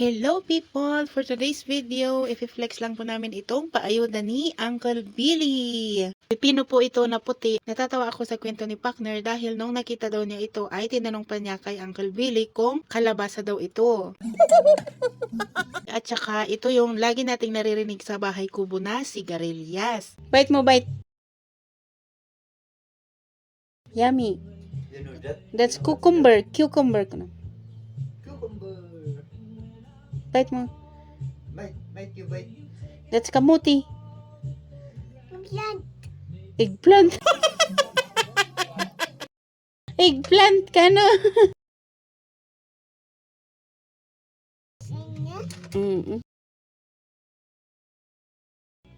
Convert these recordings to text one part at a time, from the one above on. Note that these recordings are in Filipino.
Hello people! For today's video, i-flex lang po namin itong paayuda ni Uncle Billy. Pipino po ito na puti. Natatawa ako sa kwento ni Pakner dahil nung nakita daw niya ito ay tinanong pa niya kay Uncle Billy kung kalabasa daw ito. At saka ito yung lagi nating naririnig sa bahay kubo na sigarilyas. Bite mo, bite. Yummy. That's cucumber. Cucumber ko na. Bite mo. You bite. That's kamuti. Yan. Eggplant. Eggplant ka no? Mm-mm.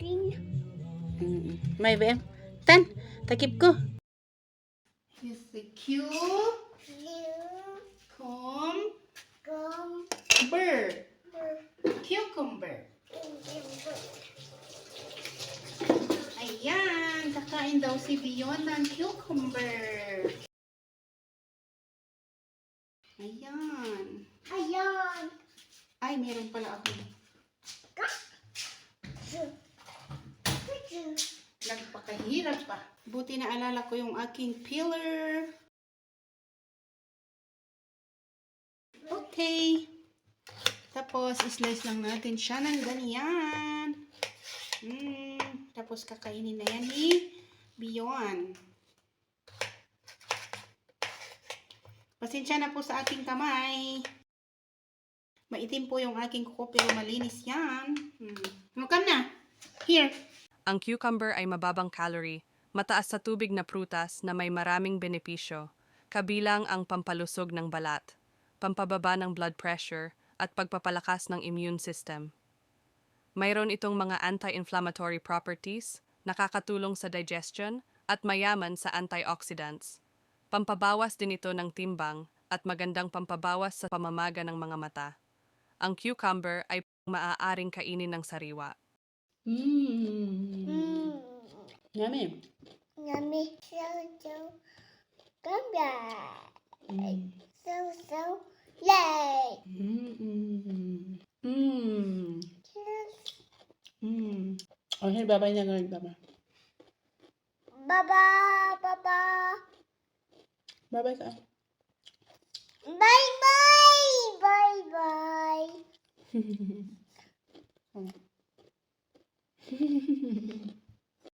Mm-mm. May ba? Tan, takip ko. Yes, the cute Blue. cucumber. Gum. Cucumber. Ayan, kakain daw si Bion ng cucumber. Ayan. Ayan. Ay, meron pala ako. Nagpakahirap pa. Buti na alala ko yung aking pillar. Okay. Tapos, slice lang natin siya ng ganyan. Mm, tapos, kakainin na yan ni Bion. Pasensya na po sa aking kamay. Maitim po yung aking kuko pero malinis yan. Hmm. Makan na. Here. Ang cucumber ay mababang calorie, mataas sa tubig na prutas na may maraming benepisyo, kabilang ang pampalusog ng balat, pampababa ng blood pressure, at pagpapalakas ng immune system. Mayroon itong mga anti-inflammatory properties, nakakatulong sa digestion, at mayaman sa antioxidants. Pampabawas din ito ng timbang at magandang pampabawas sa pamamaga ng mga mata. Ang cucumber ay maaaring kainin ng sariwa. Mmm. Mm. Yummy. Yummy. So, so. Gamba. Mm. So, so. Yay. Mm. Mm. Mm. Oh, here, babay niya ngayon, baba. Baba. Baba. Babay ka. Bye bye. Bye bye. Oh.